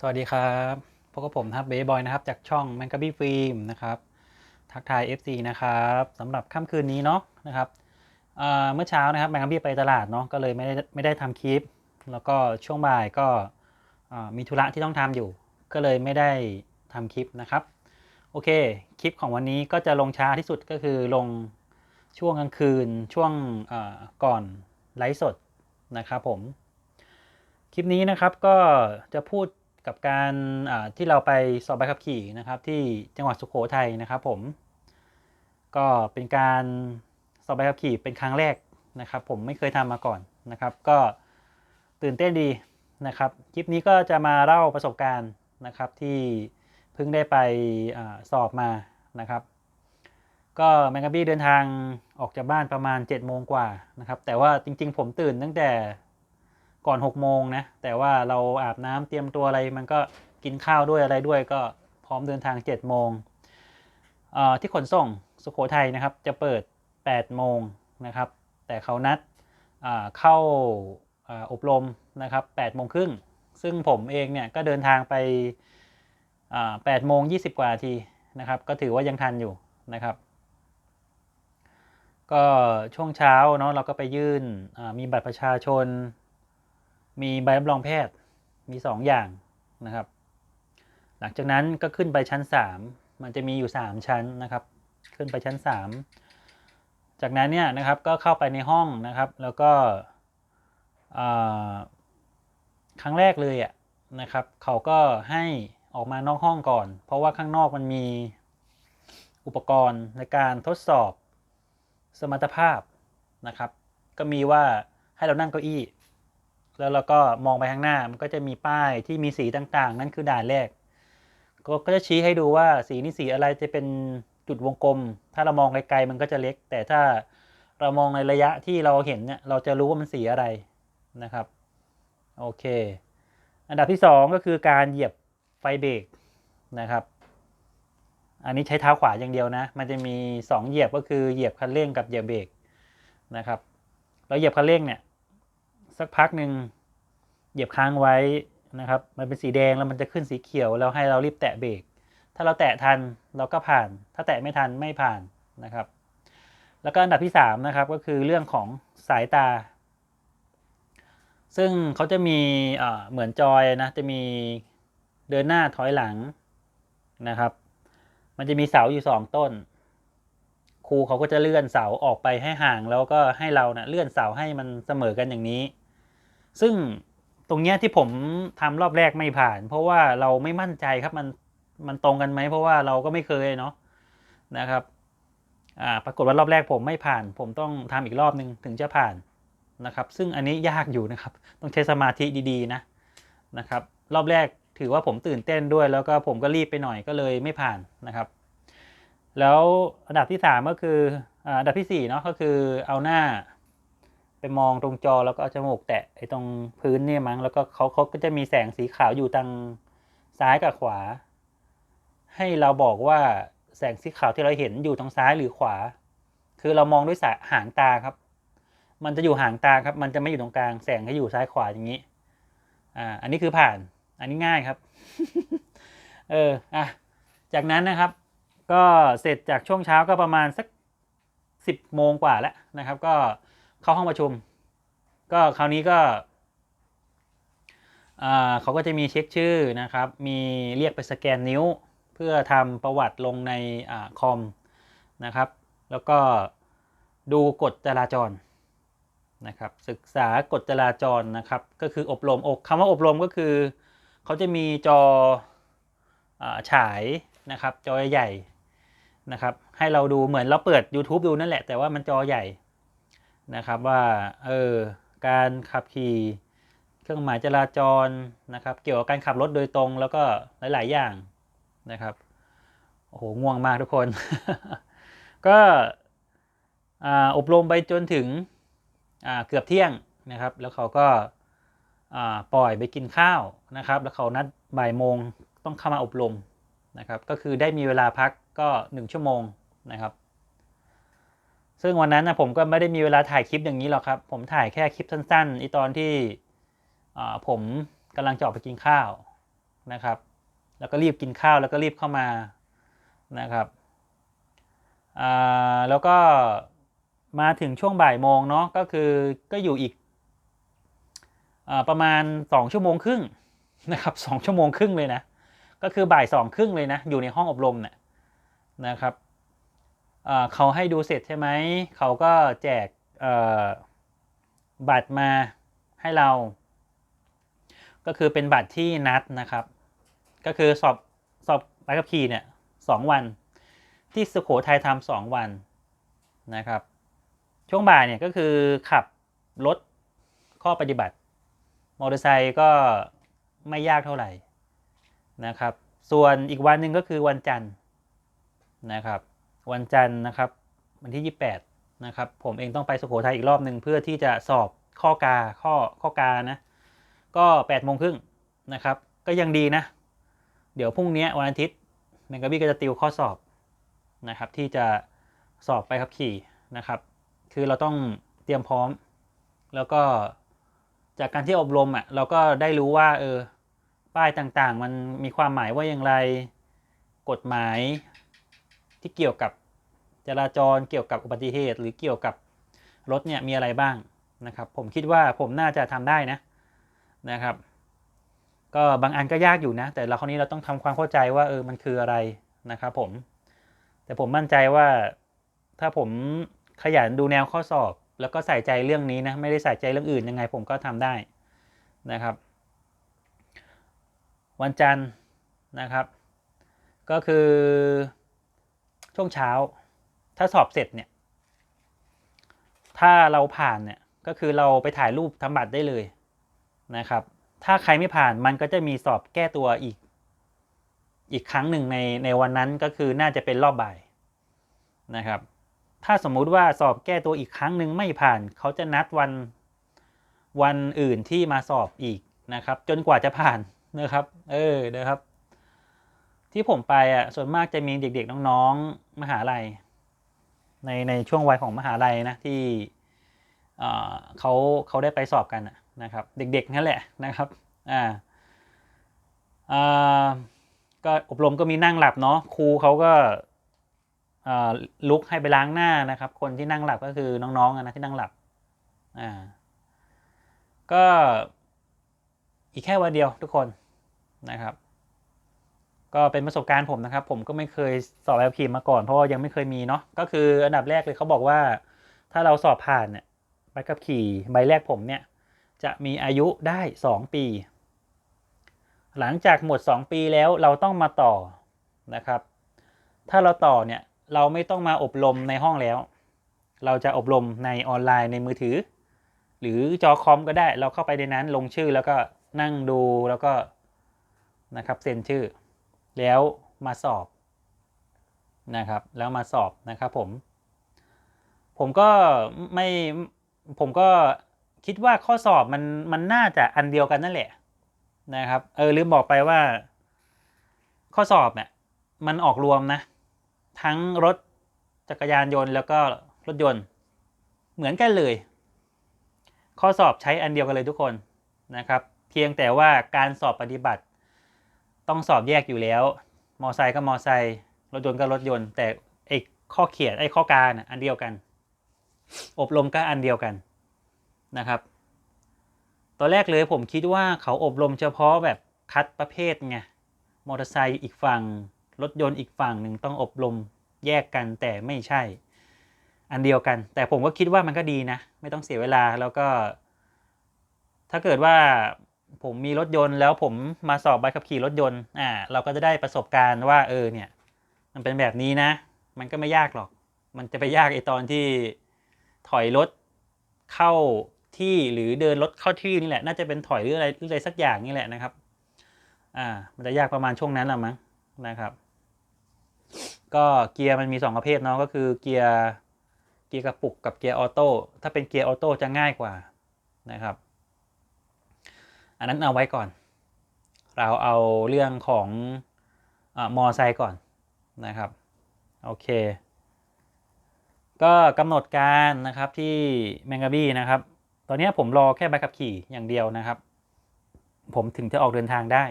สวัสดีครับพบกับผมนะครับเบย์บอยนะครับ จากช่องแมงกาบี้ฟิล์มนะครับ ทักทาย FC นะครับสำหรับค่ำคืนนี้เนาะนะครับเเมื่อเช้านะครับแมงกาบี้ไปตลาดเนาะก็เลยไม่ได้ไม่ได้ทำคลิป แล้วก็ช่วงบ่ายก็มีธุระที่ต้องทำอยู่ ก็เลยไม่ได้ทำคลิปนะครับ โอเค คลิปของวันนี้ก็จะลงช้าที่สุดก็คือลงช่วงกลางคืนช่วงก่อนไลฟ์สดนะครับผม คลิปนี้นะครับก็จะพูด กับการที่เราไปสอบใบขับขี่นะครับที่จังหวัดสุโขทัยนะครับผม ก็เป็นการสอบใบขับขี่เป็นครั้งแรกนะครับ ผมไม่เคยทำมาก่อนนะครับ ก็ตื่นเต้นดีนะครับคลิปนี้ก็จะมาเล่าประสบการณ์นะครับที่เพิ่งได้ไปอสอบมานะครับ ก็แมงกะบี้เดินทางออกจากบ้านประมาณ7จ็ดโมงกว่านะครับแต่ว่าจริงๆ ผมตื่นตั้งแต่ ก่อน6กโมงนะ แต่ว่าเราอาบน้ำเตรียมตัวอะไรมันก็กินข้าวด้วยอะไรด้วยก็พร้อมเดินทาง7จ็ดโมงที่ขนส่งสุโขทัยนะครับ จะเปิด8ปดโมงนะครับ แต่เขานัดเข้าออบรมนะครับ8ปดโมงครึ่งซึ่งผมเองเนี่ยก็เดินทางไปแปดโมงยีกว่าทีนะครับ ก็ถือว่ายังทันอยู่นะครับ ก็ช่วงเช้าเนาะเราก็ไปยื่นมีบัตรประชาชน มีใบรับรองแพทย์มี 2 อย่างนะครับ หลังจากนั้นก็ขึ้นไปชั้น 3 มันจะมีอยู่ 3 ชั้นนะครับ ขึ้นไปชั้น 3 จากนั้นเนี่ยนะครับก็เข้าไปในห้องนะครับ แล้วก็ครั้งแรกเลยอะนะครับ เขาก็ให้ออกมานอกห้องก่อน เพราะว่าข้างนอกมันมีอุปกรณ์ในการทดสอบสมรรถภาพนะครับ ก็มีว่าให้เรานั่งเก้าอี้ แล้วเราก็มองไปข้างหน้ามันก็จะมีป้ายที่มีสีต่างๆ นั่นคือด่านแรก ก็จะชี้ให้ดูว่าสีนี้สีอะไรจะเป็นจุดวงกลม ถ้าเรามองไกลๆมันก็จะเล็ก แต่ถ้าเรามองในระยะที่เราเห็นเนี่ยเราจะรู้ว่ามันสีอะไรนะครับโอเค อันดับที่สองก็คือการเหยียบไฟเบรกนะครับ อันนี้ใช้เท้าขวาอย่างเดียวนะ มันจะมีสองเหยียบก็คือเหยียบคันเร่งกับเหยียบเบรกนะครับ เราเหยียบคันเร่งเนี่ย สักพักหนึ่งเหยียบค้างไว้นะครับ มันเป็นสีแดงแล้วมันจะขึ้นสีเขียวแล้วให้เรารีบแตะเบรกถ้าเราแตะทันเราก็ผ่าน ถ้าแตะไม่ทันไม่ผ่านนะครับ แล้วก็อันดับที่3นะครับก็คือเรื่องของสายตา ซึ่งเขาจะมีเอ่อเหมือนจอยนะจะมีเดินหน้าถอยหลังนะครับ มันจะมีเสาอยู่สองต้น ครูเขาก็จะเลื่อนเสาออกไปให้ห่าง แล้วก็ให้เรานะ่ะเลื่อนเสาให้มันเสมอกันอย่างนี้ ซึ่งตรงเนี้ยที่ผมทำรอบแรกไม่ผ่าน เพราะว่าเราไม่มั่นใจครับมันมันตรงกันไหมเพราะว่าเราก็ไม่เคยเนาะนะครับอ่าปรากฏว่ารอบแรกผมไม่ผ่าน ผมต้องทำอีกรอบนึงถึงจะผ่านนะครับ ซึ่งอันนี้ยากอยู่นะครับ ต้องใช้สมาธิดีๆนะนะครับ รอบแรกถือว่าผมตื่นเต้นด้วย แล้วก็ผมก็รีบไปหน่อยก็เลยไม่ผ่านนะครับ แล้วอันดับที่สามก็คืออ่าอันดับที่สี่เนาะก็คือเอาหน้า ไปมองตรงจอแล้วก็เอาจมูกแตะไอ้ตรงพื้นเนี่ยมั้งแล้วก็เขาเขาก็จะมีแสงสีขาวอยู่ทางซ้ายกับขวา ให้เราบอกว่าแสงสีขาวที่เราเห็นอยู่ทางซ้ายหรือขวา คือเรามองด้วยสายหางตาครับ มันจะอยู่หางตาครับ มันจะไม่อยู่ตรงกลาง แสงจะอยู่ซ้ายขวาอย่างนี้ อ่า อันนี้คือผ่าน อันนี้ง่ายครับ เออ อะ จากนั้นนะครับ ก็เสร็จจากช่วงเช้าก็ประมาณสักสิบโมงกว่าแล้วนะครับ ก็ เข้าห้องประชุม ก็คราวนี้ก็เขาก็จะมีเช็คชื่อนะครับ มีเรียกไปสแกนนิ้ว เพื่อทำประวัติลงในอคอมนะครับ แล้วก็ดูกฎจราจรนะครับ ศึกษากฎจราจรนะครับ ก็คืออบรมอกคำว่าอบรมก็คือเขาจะมีจออฉายนะครับ จอใหญ่นะครับ ให้เราดูเหมือนเราเปิด YouTube ดูนั่นแหละ แต่ว่ามันจอใหญ่ นะครับว่าเออการขับขี่เครื่องหมายจราจรนะครับ เกี่ยวกับการขับรถโดยตรงแล้วก็หลาย ๆ อย่างนะครับโอ้โหง่วงมากทุกคน ก็ออบรมไปจนถึงเกือบเที่ยงนะครับ แล้วเขาก็ปล่อยไปกินข้าวนะครับ แล้วเขานัดบ่ายโมงต้องเข้ามาอบรมนะครับ ก็คือได้มีเวลาพักก็หนึ่งชั่วโมงนะครับ ซึ่งวันนั้นนะผมก็ไม่ได้มีเวลาถ่ายคลิปอย่างนี้หรอกครับ ผมถ่ายแค่คลิปสั้นๆอีตอนที่ผมกำลังจะออกไปกินข้าวนะครับ แล้วก็รีบกินข้าวแล้วก็รีบเข้ามานะครับแล้วก็มาถึงช่วงบ่ายโมงเนาะก็คือก็อยู่อีกอประมาณสองชั่วโมงครึ่งนะครับสองชั่วโมงครึ่งเลยนะก็คือบ่ายสองครึ่งเลยนะอยู่ในห้องอบรมเนี่ยนะครับ เขาให้ดูเสร็จใช่ไหม เขาก็แจกบัตรมาให้เรา ก็คือเป็นบัตรที่นัดนะครับ ก็คือสอบสอบใบขับขี่เนี่ยสองวัน ที่สุโขทัยทำสองวันนะครับ ช่วงบ่ายเนี่ยก็คือขับรถข้อปฏิบัติ มอเตอร์ไซค์ก็ไม่ยากเท่าไหร่นะครับ ส่วนอีกวันหนึ่งก็คือวันจันทร์นะครับ วันจันทร์นะครับวันที่ 28 นะครับผมเองต้องไปสุโขทัยอีกรอบหนึ่งเพื่อที่จะสอบข้อกาข้อข้อกานะ ก็8โมงครึ่งนะครับ ก็ยังดีนะ เดี๋ยวพรุ่งนี้วันอาทิตย์แมงกะบี้ก็จะติวข้อสอบนะครับที่จะสอบไปขับขี่นะครับ คือเราต้องเตรียมพร้อม แล้วก็จากการที่อบรมอะเราก็ได้รู้ว่าเออป้ายต่างๆ มันมีความหมายว่าอย่างไร กฎหมายที่เกี่ยวกับ จราจรเกี่ยวกับอุบัติเหตุ หรือเกี่ยวกับรถเนี่ยมีอะไรบ้างนะครับ ผมคิดว่าผมน่าจะทำได้นะนะครับ ก็บางอันก็ยากอยู่นะ แต่เราคราวนี้เราต้องทำความเข้าใจว่าเออมันคืออะไรนะครับ ผม แต่ผมมั่นใจว่าถ้าผมขยันดูแนวข้อสอบ แล้วก็ใส่ใจเรื่องนี้นะไม่ได้ใส่ใจเรื่องอื่นยังไง ผมก็ทำได้นะครับ วันจันทร์นะครับ ก็คือช่วงเช้า ถ้าสอบเสร็จเนี่ย ถ้าเราผ่านเนี่ยก็คือเราไปถ่ายรูปทำบัตรได้เลยนะครับ ถ้าใครไม่ผ่านมันก็จะมีสอบแก้ตัวอีก อีกครั้งหนึ่งในในวันนั้นก็คือน่าจะเป็นรอบบ่ายนะครับ ถ้าสมมุติว่าสอบแก้ตัวอีกครั้งหนึ่งไม่ผ่านเขาจะนัดวันวันอื่นที่มาสอบอีกนะครับ จนกว่าจะผ่านนะครับ เออนะครับ ที่ผมไปอะส่วนมากจะมีเด็กๆน้องๆมหาลัย ในในช่วงวัยของมหาลัยนะที่เขาเขาได้ไปสอบกันนะครับ เด็กๆนั่นแหละนะครับอ่าอ่าก็อบรมก็มีนั่งหลับเนาะครูเขาก็ลุกให้ไปล้างหน้านะครับ คนที่นั่งหลับก็คือน้องๆนะที่นั่งหลับอ่าก็อีกแค่วันเดียวทุกคนนะครับ ก็เป็นประสบการณ์ผมนะครับ ผมก็ไม่เคยสอบแบบขี่มาก่อนเพราะว่ายังไม่เคยมีเนาะก็คืออันดับแรกเลยเขาบอกว่า ถ้าเราสอบผ่านเนี่ยใบขับขี่ใบแรกผมเนี่ย จะมีอายุได้ 2 ปี หลังจากหมด 2 ปีแล้วเราต้องมาต่อนะครับ ถ้าเราต่อเนี่ยเราไม่ต้องมาอบรมในห้องแล้ว เราจะอบรมในออนไลน์ในมือถือ หรือจอคอมก็ได้เราเข้าไปในนั้นลงชื่อแล้วก็นั่งดูแล้วก็นะครับเซ็นชื่อ แล้วมาสอบนะครับ แล้วมาสอบนะครับผม ผมก็ไม่ผมก็คิดว่าข้อสอบมันมันน่าจะอันเดียวกันนั่นแหละนะครับ เออลืมบอกไปว่า ข้อสอบเนี่ยมันออกรวมนะ ทั้งรถจักรยานยนต์แล้วก็รถยนต์ เหมือนกันเลย ข้อสอบใช้อันเดียวกันเลยทุกคนนะครับ เพียงแต่ว่าการสอบปฏิบัติ ต้องสอบแยกอยู่แล้ว มอไซค์ก็มอไซค์รถยนต์ก็รถยนต์ แต่ไอ้ข้อเขียนไอ้ข้อการอันเดียวกัน อบรมก็อันเดียวกันนะครับ ตอนแรกเลยผมคิดว่าเขาอบรมเฉพาะแบบคัดประเภทไงมอเตอร์ไซค์อีกฝั่งรถยนต์อีกฝั่งหนึ่งต้องอบรมแยกกันแต่ไม่ใช่ อันเดียวกัน แต่ผมก็คิดว่ามันก็ดีนะ ไม่ต้องเสียเวลาแล้วก็ ถ้าเกิดว่า ผมมีรถยนต์แล้วผมมาสอบใบขับขี่รถยนต์อ่าเราก็จะได้ประสบการณ์ว่าเออเนี่ย มันเป็นแบบนี้นะ มันก็ไม่ยากหรอก มันจะไปยากไอตอนที่ถอยรถเข้าที่หรือเดินรถเข้าที่นี่แหละ น่าจะเป็นถอยหรืออะไรหรืออะไรสักอย่างนี่แหละนะครับ อ่า มันจะยากประมาณช่วงนั้นแหละมั้งนะครับ ก็เกียร์มันมีสองประเภทเนาะก็คือเกียร์เกียร์กระปุกกับเกียร์ออโต้ถ้าเป็นเกียร์ออโต้จะง่ายกว่านะครับ อันนั้นเอาไว้ก่อน เราเอาเรื่องของอมอไซค์ก่อนนะครับ โอเค ก็กำหนดการนะครับที่แมงกาบี้นะครับ ตอนนี้ผมรอแค่ใบขับขี่อย่างเดียวนะครับ ผมถึงจะออกเดินทางได้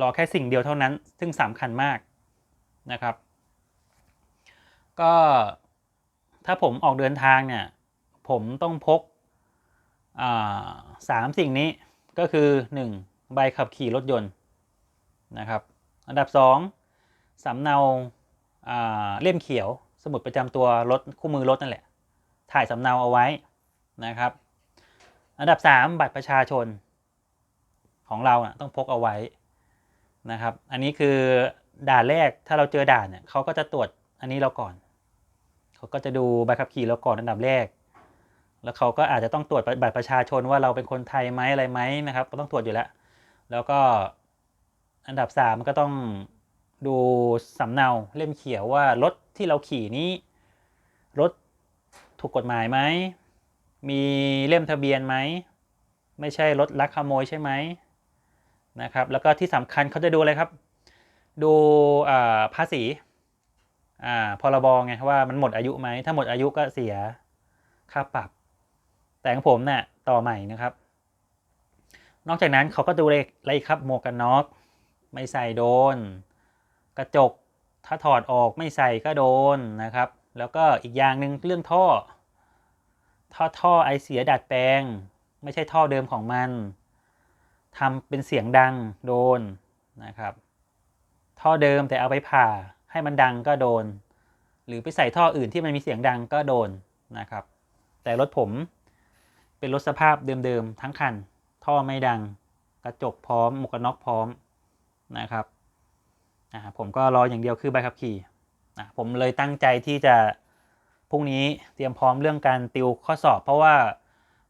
รอแค่สิ่งเดียวเท่านั้น ซึ่งสำคัญมากนะครับ ก็ถ้าผมออกเดินทางเนี่ย ผมต้องพกสามสิ่งนี้ ก็คือ 1. ใบขับขี่รถยนต์นะครับ อันดับ 2. สำเนาเล่มเขียวสมุดประจำตัวรถคู่มือรถนั่นแหละ ถ่ายสำเนาเอาไว้นะครับ อันดับ 3 บัตรประชาชนของเรานะต้องพกเอาไว้นะครับ อันนี้คือด่านแรกถ้าเราเจอด่านเนี่ยเขาก็จะตรวจอันนี้เราก่อน เขาก็จะดูใบขับขี่เราก่อนอันดับแรก แล้วเขาก็อาจจะต้องตรวจบัตรประชาชนว่าเราเป็นคนไทยไหมอะไรไหมนะครับ ก็ต้องตรวจอยู่แล้ว แล้วก็อันดับสามก็ต้องดูสำเนาเล่มเขียวว่ารถที่เราขี่นี้รถถูกกฎหมายไหม มีเล่มทะเบียนไหม ไม่ใช่รถลักขโมยใช่ไหมนะครับ แล้วก็ที่สำคัญเขาจะดูอะไรครับ ดูภาษีอ่าพรบไงว่ามันหมดอายุไหม ถ้าหมดอายุก็เสียค่าปรับ แต่ของผมเนี่ยต่อใหม่นะครับ นอกจากนั้นเขาก็ดูเลยอะไรครับหมวกกันน็อกไม่ใส่โดน กระจกถ้าถอดออกไม่ใส่ก็โดนนะครับ แล้วก็อีกอย่างหนึ่งเรื่องท่อ ท่อท่อไอเสียดัดแปลง ไม่ใช่ท่อเดิมของมันทำเป็นเสียงดังโดนนะครับ ท่อเดิมแต่เอาไปผ่าให้มันดังก็โดน หรือไปใส่ท่ออื่นที่มันมีเสียงดังก็โดนนะครับ แต่รถผม เป็นรถสภาพเดิมๆทั้งคัน ท่อไม่ดัง กระจกพร้อมหมวกกันน็อกพร้อมนะครับผมก็รออย่างเดียวคือใบขับขี่อะผมเลยตั้งใจที่จะพรุ่งนี้เตรียมพร้อมเรื่องการติวข้อสอบ เพราะว่า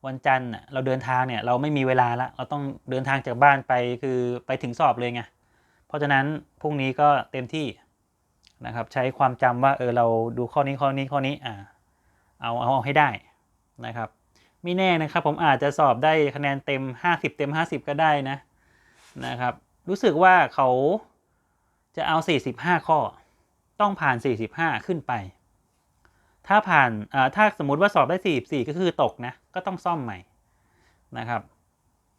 วันจันทร์เราเดินทางเนี่ยเราไม่มีเวลาละเราต้องเดินทางจากบ้านไปคือไปถึงสอบเลยไงเพราะฉะนั้นพรุ่งนี้ก็เต็มที่นะครับใช้ความจำว่าเออเราดูข้อนี้ข้อนี้ข้อนี้อ่าเอาเอาเอาให้ได้นะครับ ไม่แน่นะครับ ผมอาจจะสอบได้คะแนนเต็ม 50 เต็ม 50 ก็ได้นะนะครับ รู้สึกว่าเขาจะเอา 45 ข้อ ต้องผ่าน 45 ขึ้นไป ถ้าผ่านอ่าถ้าสมมติว่าสอบได้ 44 ก็คือตกนะ ก็ต้องซ่อมใหม่นะครับ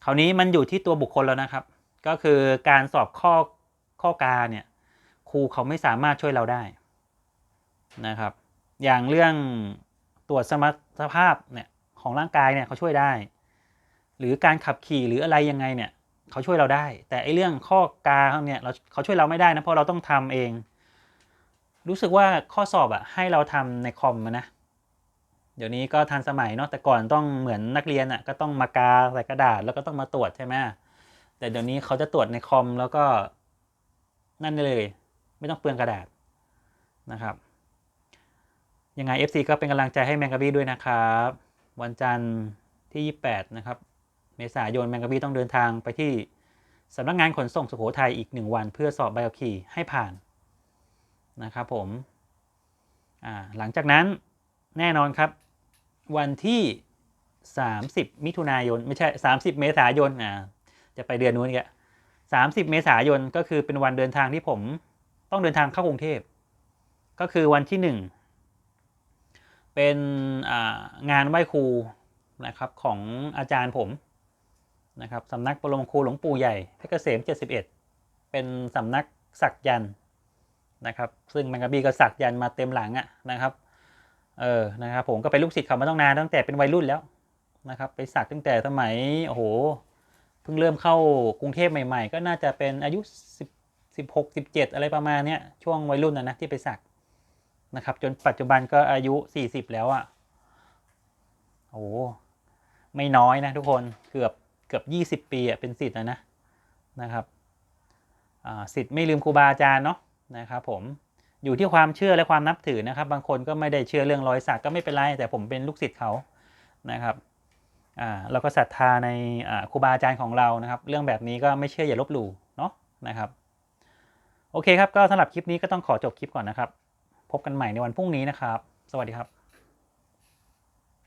คราวนี้มันอยู่ที่ตัวบุคคลแล้วนะครับ ก็คือการสอบข้อข้อกาเนี่ยครูเขาไม่สามารถช่วยเราได้นะครับ อย่างเรื่องตรวจสมรรถภาพเนี่ย ของร่างกายเนี่ยเขาช่วยได้ หรือการขับขี่หรืออะไรยังไงเนี่ยเขาช่วยเราได้ แต่ไอเรื่องข้อกาเนี่ยเราเขาช่วยเราไม่ได้นะเพราะเราต้องทำเอง รู้สึกว่าข้อสอบอะให้เราทำในคอมนะเดี๋ยวนี้ก็ทันสมัยเนาะแต่ก่อนต้องเหมือนนักเรียนอะก็ต้องมากาใส่กระดาษแล้วก็ต้องมาตรวจใช่ไหมแต่เดี๋ยวนี้เขาจะตรวจในคอมแล้วก็นั่นเลย ไม่ต้องเปลืองกระดาษนะครับยังไง FC ก็เป็นกำลังใจให้แมงกะบี้ด้วยนะครับ วันจันทร์ที่ 28 นะครับ เมษายนแมงกะบี้ต้องเดินทางไปที่สำนักงานขนส่งสุโขทัยอีก 1 วัน เพื่อสอบใบขับขี่ให้ผ่านนะครับผมหลังจากนั้นแน่นอนครับ วันที่ 30 มิถุนายนไม่ใช่ 30 เมษายนอ่าจะไปเดือนนู้นอีกอะ30เมษายนก็คือเป็นวันเดินทางที่ผมต้องเดินทางเข้ากรุงเทพ ก็คือวันที่1 เป็นงานไหว้ครูนะครับของอาจารย์ผมนะครับสำนักปรมครูหลวงปู่ใหญ่เพชรเกษม 71 เป็นสำนักสักยันต์นะครับซึ่งแมงกะบี้ก็สักยันต์มาเต็มหลังอะนะครับเออนะครับผมก็เป็นลูกศิษย์เขามาตั้งนานตั้งแต่เป็นวัยรุ่นแล้วนะครับไปสักตั้งแต่สมัยโอ้โหเพิ่งเริ่มเข้ากรุงเทพใหม่ ๆ ก็น่าจะเป็นอายุ 10 16 17 อะไรประมาณเนี้ยช่วงวัยรุ่นนะนะที่ไปสัก นะครับ จนปัจจุบันก็อายุ 40 แล้วอะ่ะโอ้ไม่น้อยนะทุกคนเกือบเกือบ 20 ปีอะเป็นสิทธิ์นะนะนะครับสิทธิ์ไม่ลืมครูบาอาจารย์เนาะนะครับผมอยู่ที่ความเชื่อและความนับถือนะครับ บางคนก็ไม่ได้เชื่อเรื่องรอยสักก็ไม่เป็นไร แต่ผมเป็นลูกศิษย์เขานะครับอ่าเราก็ศรัทธาในครูบาอาจารย์ของเรานะครับ เรื่องแบบนี้ก็ไม่เชื่ออย่าลบหลู่เนาะนะครับ โอเคครับ ก็สำหรับคลิปนี้ก็ต้องขอจบคลิปก่อนนะครับ พบกันใหม่ในวันพรุ่งนี้นะครับ สวัสดีครับ